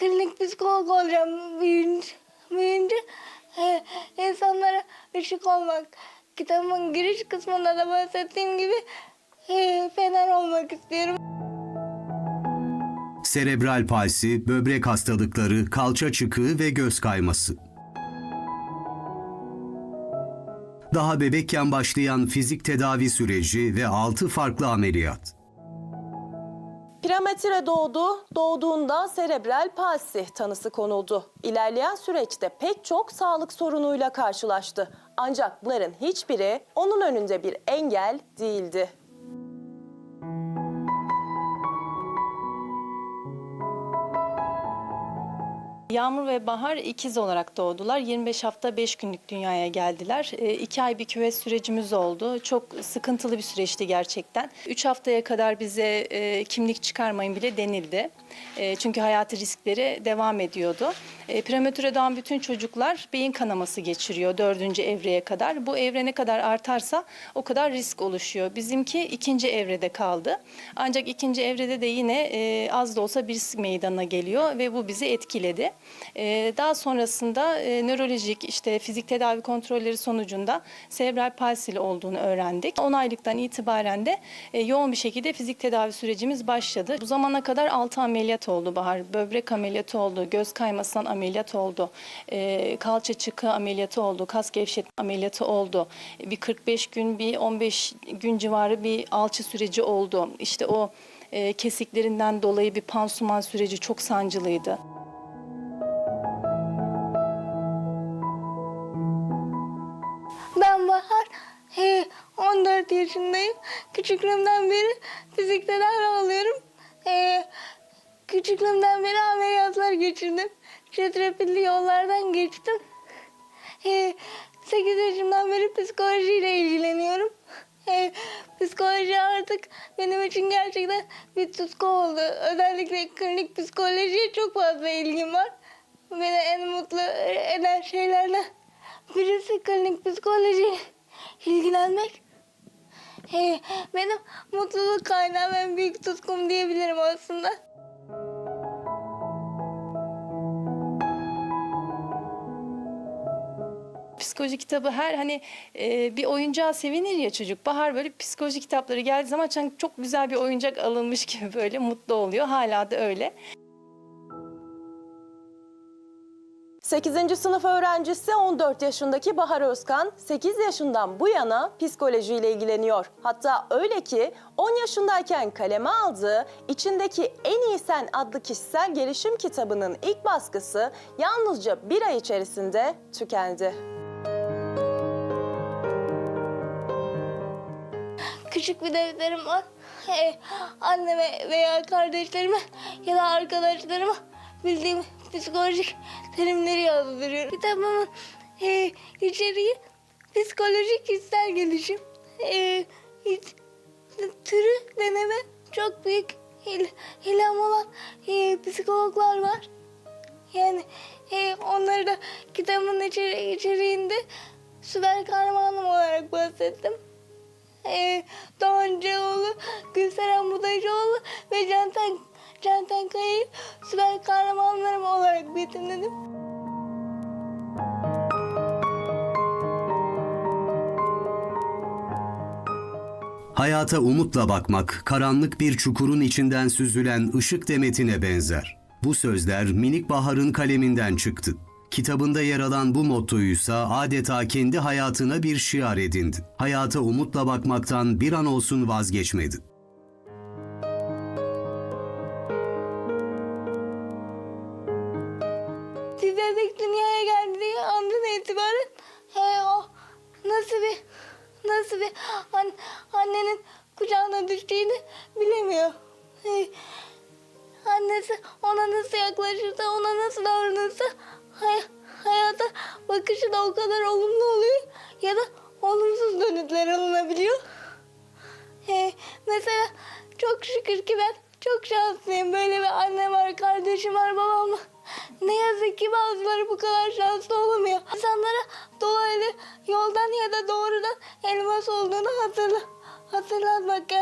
klinik psikolog olacağım büyüyünce. büyüyünce e, insanlara ışık olmak. Kitabımın giriş kısmında da bahsettiğim gibi e, fener olmak istiyorum. Serebral palsi, böbrek hastalıkları, kalça çıkığı ve göz kayması. Daha bebekken başlayan fizik tedavi süreci ve 6 farklı ameliyat. Prematüre doğdu, doğduğunda serebral palsi tanısı konuldu. İlerleyen süreçte pek çok sağlık sorunuyla karşılaştı. Ancak bunların hiçbiri onun önünde bir engel değildi. Yağmur ve Bahar ikiz olarak doğdular. 25 hafta 5 günlük dünyaya geldiler. 2 ay bir küvet sürecimiz oldu. Çok sıkıntılı bir süreçti gerçekten. 3 haftaya kadar bize e, kimlik çıkarmayın bile denildi. E, çünkü hayati riskleri devam ediyordu. E, prematüre doğan bütün çocuklar beyin kanaması geçiriyor 4. evreye kadar. Bu evre ne kadar artarsa o kadar risk oluşuyor. Bizimki ikinci evrede kaldı. Ancak ikinci evrede de yine e, az da olsa bir risk meydana geliyor ve bu bizi etkiledi. E, daha sonrasında nörolojik işte fizik tedavi kontrolleri sonucunda serebral palsili olduğunu öğrendik. 10 aylıktan itibaren de yoğun bir şekilde fizik tedavi sürecimiz başladı. Bu zamana kadar 6 ameliyat oldu Bahar. Böbrek ameliyatı oldu, göz kaymasından ameliyat oldu, e, kalça çıkığı ameliyatı oldu, kas gevşetme ameliyatı oldu. Bir 45 gün, bir 15 gün civarı bir alçı süreci oldu. İşte o e, kesiklerinden dolayı bir pansuman süreci çok sancılıydı. Ben Bahar, e, 14 yaşındayım. Küçüklüğümden beri fizik tedavi alıyorum. E, küçüklüğümden beri ameliyatlar geçirdim. Çetrefilli yollardan geçtim. E, 8 yaşımdan beri psikolojiyle ilgileniyorum. E, psikoloji artık benim için gerçekten bir tutku oldu. Özellikle klinik psikolojiye çok fazla ilgim var. Beni en mutlu eden şeylerden birisi klinik psikoloji ilgilenmek. Ee, benim mutluluk kaynağım en büyük tutkum diyebilirim aslında. Psikoloji kitabı her hani e, bir oyuncağa sevinir ya çocuk. Bahar böyle psikoloji kitapları geldiği zaman çok güzel bir oyuncak alınmış gibi böyle mutlu oluyor. Hala da öyle. 8. sınıf öğrencisi 14 yaşındaki Bahar Özkan 8 yaşından bu yana psikolojiyle ilgileniyor. Hatta öyle ki 10 yaşındayken kaleme aldığı içindeki En İyi Sen adlı kişisel gelişim kitabının ilk baskısı yalnızca bir ay içerisinde tükendi. Küçük bir defterim var. Ee, anneme veya kardeşlerime ya da arkadaşlarıma bildiğim psikolojik terimleri yazdırıyorum. Kitabımın e, içeriği psikolojik kişisel gelişim. E, hiç- türü deneme çok büyük il, ilham olan e, psikologlar var. Yani e, onları da kitabın içeri, içeriğinde süper kahramanım olarak bahsettim. Ee, Doğan Ceoğlu, Gülseren Budayıcıoğlu ve Canten, Canten Kaya'yı süper kahramanlarım olarak betimledim. Hayata umutla bakmak, karanlık bir çukurun içinden süzülen ışık demetine benzer. Bu sözler minik Bahar'ın kaleminden çıktı. Kitabında yer alan bu mottoysa adeta kendi hayatına bir şiar edindi. Hayata umutla bakmaktan bir an olsun vazgeçmedi. Bebek dünyaya geldiği andan itibaren he, o nasıl bir nasıl bir an- annenin kucağına düştüğünü bilemiyor. He, annesi ona nasıl yaklaşırsa, ona nasıl davranırsa hay- hayata bakışı da o kadar olumlu oluyor ya da olumsuz dönütler alınabiliyor. Ee, mesela çok şükür ki ben çok şanslıyım. Böyle bir annem var, kardeşim var, babam var. Ne yazık ki bazıları bu kadar şanslı olamıyor. İnsanlara dolaylı yoldan ya da doğrudan elmas olduğunu hatırla, hatırlatmak.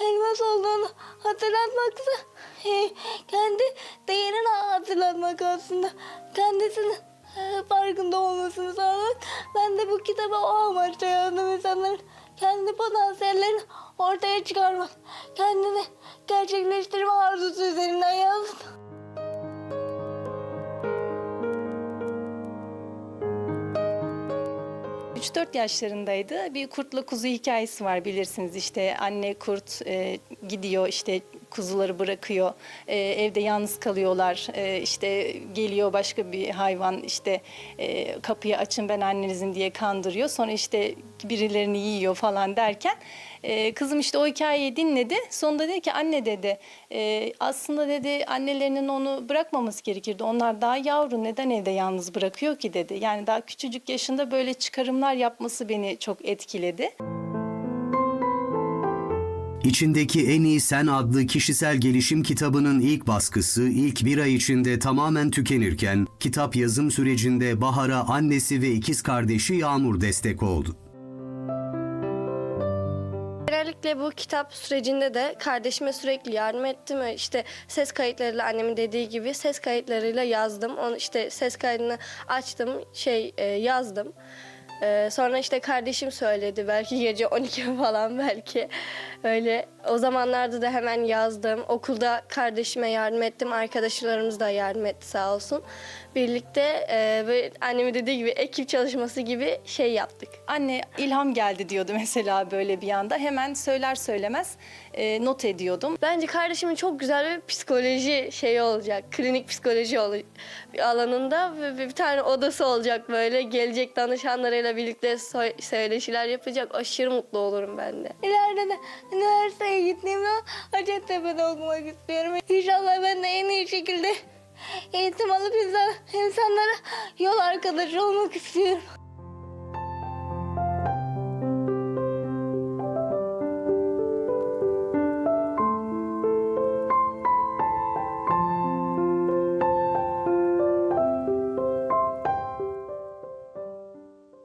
Elmas olduğunu hatırlatmaksa e, kendi değerini hatırlatmak aslında. Kendisinin e, farkında olmasını sağlamak. Ben de bu kitabı o amaçla yazdım insanların kendi potansiyellerini ortaya çıkarmak. Kendini gerçekleştirme arzusu üzerinden yazdım. 3-4 yaşlarındaydı. Bir kurtla kuzu hikayesi var bilirsiniz. İşte anne kurt e, gidiyor işte kuzuları bırakıyor. E, evde yalnız kalıyorlar. E, işte geliyor başka bir hayvan işte e, kapıyı açın ben annenizin diye kandırıyor. Sonra işte birilerini yiyor falan derken e, kızım işte o hikayeyi dinledi. Sonunda dedi ki anne dedi e, aslında dedi annelerinin onu bırakmaması gerekirdi. Onlar daha yavru neden evde yalnız bırakıyor ki dedi. Yani daha küçücük yaşında böyle çıkarımlar yapması beni çok etkiledi. İçindeki En İyi Sen adlı kişisel gelişim kitabının ilk baskısı ilk bir ay içinde tamamen tükenirken kitap yazım sürecinde Bahar'a annesi ve ikiz kardeşi Yağmur destek oldu. Genellikle bu kitap sürecinde de kardeşime sürekli yardım ettim. İşte ses kayıtlarıyla annemin dediği gibi ses kayıtlarıyla yazdım. Onu işte ses kaydını açtım, şey e, yazdım. E, sonra işte kardeşim söyledi belki gece 12 falan belki öyle. O zamanlarda da hemen yazdım. Okulda kardeşime yardım ettim. Arkadaşlarımız da yardım etti sağ olsun. Birlikte e, böyle annemin dediği gibi ekip çalışması gibi şey yaptık. Anne ilham geldi diyordu mesela böyle bir anda. Hemen söyler söylemez e, not ediyordum. Bence kardeşimin çok güzel bir psikoloji şeyi olacak. Klinik psikoloji ol- alanında ve bir tane odası olacak böyle. Gelecek danışanlarıyla birlikte so- söyleşiler yapacak. Aşırı mutlu olurum ben de. İleride de üniversiteye gittiğimde Hacettepe'de okumak istiyorum. İnşallah ben de en iyi şekilde eğitim alıp insan, insanlara yol arkadaşı olmak istiyorum.